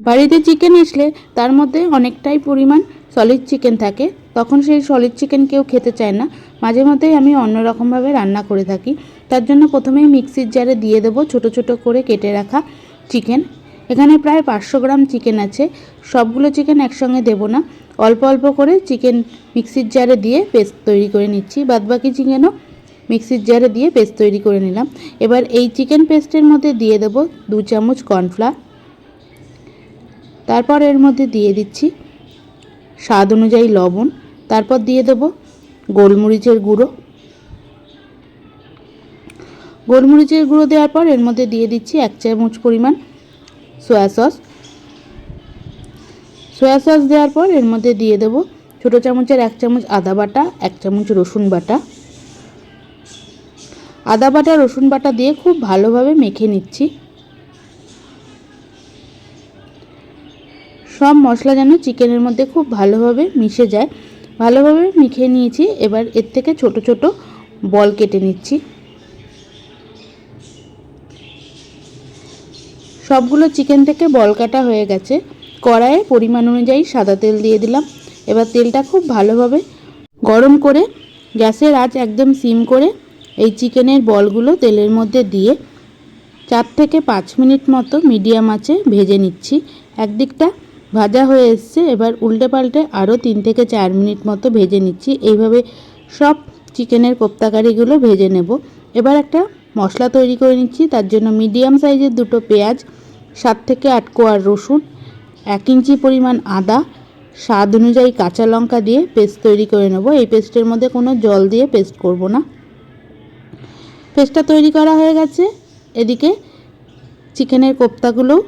বাড়িতে চিকেন আসলে তার মধ্যে অনেকটাই পরিমাণ সলিড চিকেন থাকে। তখন সেই সলিড চিকেন কেউ খেতে চায় না। মাঝে মধ্যেই আমি অন্যরকমভাবে রান্না করে থাকি। তার জন্য প্রথমেই মিক্সির জারে দিয়ে দেবো ছোট ছোট করে কেটে রাখা চিকেন এখানে প্রায় পাঁচশো গ্রাম চিকেন আছে। সবগুলো চিকেন একসঙ্গে দেবো না। অল্প অল্প করে চিকেন মিক্সির জারে দিয়ে পেস্ট তৈরি করে নিচ্ছি। বাদবাকি চিকেনও মিক্সির জারে দিয়ে পেস্ট তৈরি করে নিলাম। এবার এই চিকেন পেস্টের মধ্যে দিয়ে দেবো দু চামচ কর্নফ্লাওয়ার তারপর এর মধ্যে দিয়ে দিচ্ছি স্বাদ অনুযায়ী লবণ, তারপর দিয়ে দেব গোলমরিচের গুঁড়ো। গোলমরিচের গুঁড়ো দেওয়ার পর এর মধ্যে দিয়ে দিচ্ছি এক চামচ পরিমাণ সয়া সস। সয়া সস দেওয়ার পর এর মধ্যে দিয়ে দেব ছোটো চামচের এক চামচ আদা বাটা, এক চামচ রসুন বাটা। আদা বাটা, রসুন বাটা দিয়ে খুব ভালোভাবে মেখে নিচ্ছি। সব মশলা যেন চিকেনের মধ্যে খুব ভালোভাবে মিশে যায়। ভালোভাবে মিখে নিয়েছি, এবার এর থেকে ছোট ছোট বল কেটে নিচ্ছি। সবগুলো চিকেন থেকে বল কাটা হয়ে গেছে। কড়াইয়ে পরিমাণ অনুযায়ী সাদা তেল দিয়ে দিলাম। এবার তেলটা খুব ভালোভাবে গরম করে গ্যাসের আঁচ একদম সিম করে এই চিকেনের বলগুলো তেলের মধ্যে দিয়ে চার থেকে পাঁচ মিনিট মতো মিডিয়াম আঁচে ভেজে নিচ্ছি। একদিকটা ভাজা হয়ে এসছে, এবার উল্টে পাল্টে আরও তিন থেকে চার মিনিট মতো ভেজে নিচ্ছি। এইভাবে সব চিকেনের কোপ্তাকারিগুলো ভেজে নেব। এবার একটা মশলা তৈরি করে নিচ্ছি, তার জন্য মিডিয়াম সাইজের দুটো পেঁয়াজ, সাত থেকে আট কোয়ার রসুন, এক ইঞ্চি পরিমাণ আদা, স্বাদ অনুযায়ী কাঁচা লঙ্কা দিয়ে পেস্ট তৈরি করে নেব। এই পেস্টের মধ্যে কোনো জল দিয়ে পেস্ট করব না। পেস্টটা তৈরি করা হয়ে গেছে। এদিকে চিকেনের কোপ্তাগুলোও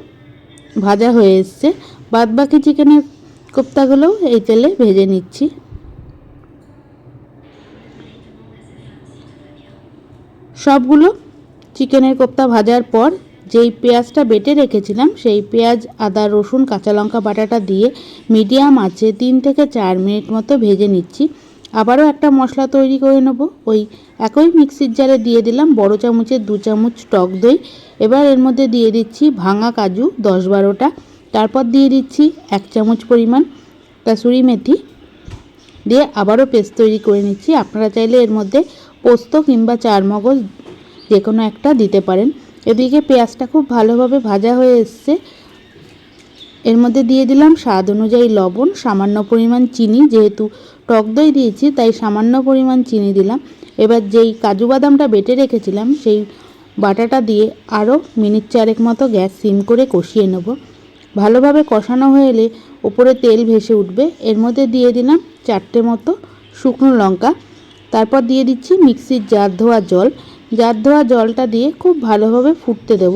ভাজা হয়ে এসছে। বাদ বাকি চিকেনের কোপ্তাগুলোও এই তেলে ভেজে নিচ্ছি। সবগুলো চিকেনের কোপ্তা ভাজার পর যেই পেঁয়াজটা বেটে রেখেছিলাম, সেই পেঁয়াজ, আদা, রসুন, কাঁচা লঙ্কা, বাটাটা দিয়ে মিডিয়াম আছে তিন থেকে চার মিনিট মতো ভেজে নিচ্ছি। আবারও একটা মশলা তৈরি করে নেব। ওই একই মিক্সির জারে দিয়ে দিলাম বড় চামচের দু চামচ টক দই। এবার এর মধ্যে দিয়ে দিচ্ছি ভাঙা কাজু দশ বারোটা। তারপর দিয়ে দিচ্ছি এক চামচ পরিমাণ কাসুরি মেথি। দিয়ে আবারও পেস্ট তৈরি করে নিচ্ছি। আপনারা চাইলে এর মধ্যে পোস্ত কিংবা চার মগজ যে কোনো একটা দিতে পারেন। এদিকে পেঁয়াজটা খুব ভালোভাবে ভাজা হয়ে এসছে। এর মধ্যে দিয়ে দিলাম স্বাদ অনুযায়ী লবণ, সামান্য পরিমাণ চিনি, যেহেতু টক দই দিয়েছি, তাই সামান্য পরিমাণ চিনি দিলাম। এবার যেই কাজু বাদামটা বেটে রেখেছিলাম, সেই বাটাটা দিয়ে আরও মিনিট চারেক মতো গ্যাস সিম করে কষিয়ে নেব। ভালোভাবে কষানো হয়ে এলে ওপরে তেল ভেসে উঠবে। এর মধ্যে দিয়ে দিলাম চারটে মতো শুকনো লঙ্কা। তারপর দিয়ে দিচ্ছি মিক্সির জার ধোয়া জল। জার ধোয়া জলটা দিয়ে খুব ভালোভাবে ফুটতে দেব।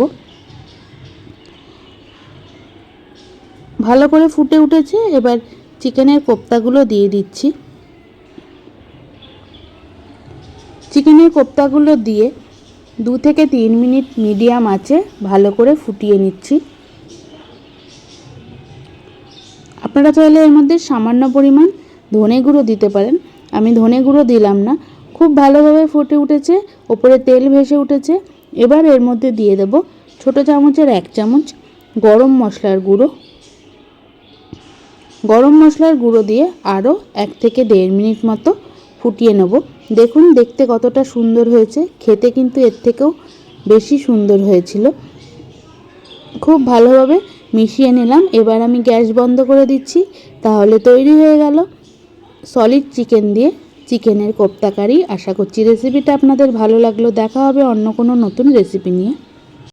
ভালো করে ফুটে উঠেছে। এবার চিকেনের কোপ্তাগুলো দিয়ে দিচ্ছি। চিকেনের কোপ্তাগুলো দিয়ে দু থেকে তিন মিনিট মিডিয়াম আছে ভালো করে ফুটিয়ে নিচ্ছি। আপনারা চাইলে এর মধ্যে সামান্য পরিমাণ ধনে গুঁড়ো দিতে পারেন। আমি ধনে গুঁড়ো দিলাম না, খুব ভালোভাবে ফুটে উঠেছে, ওপরে তেল ভেসে উঠেছে। এবার এর মধ্যে দিয়ে দেব ছোট চামচের এক চামচ গরম মশলার গুঁড়ো। গরম মশলার গুঁড়ো দিয়ে আরও এক থেকে দেড় মিনিট মতো ফুটিয়ে নেব। দেখুন, দেখতে কতটা সুন্দর হয়েছে। খেতে কিন্তু এর থেকেও বেশি সুন্দর হয়েছিল। খুব ভালোভাবে মিশিয়ে নিলাম। এবার আমি গ্যাস বন্ধ করে দিচ্ছি। তাহলে তৈরি হয়ে গেল সলিড চিকেন দিয়ে চিকেনের কোপ্তা কারি আশা করছি রেসিপিটা আপনাদের ভালো লাগল। দেখা হবে অন্য কোনো নতুন রেসিপি নিয়ে।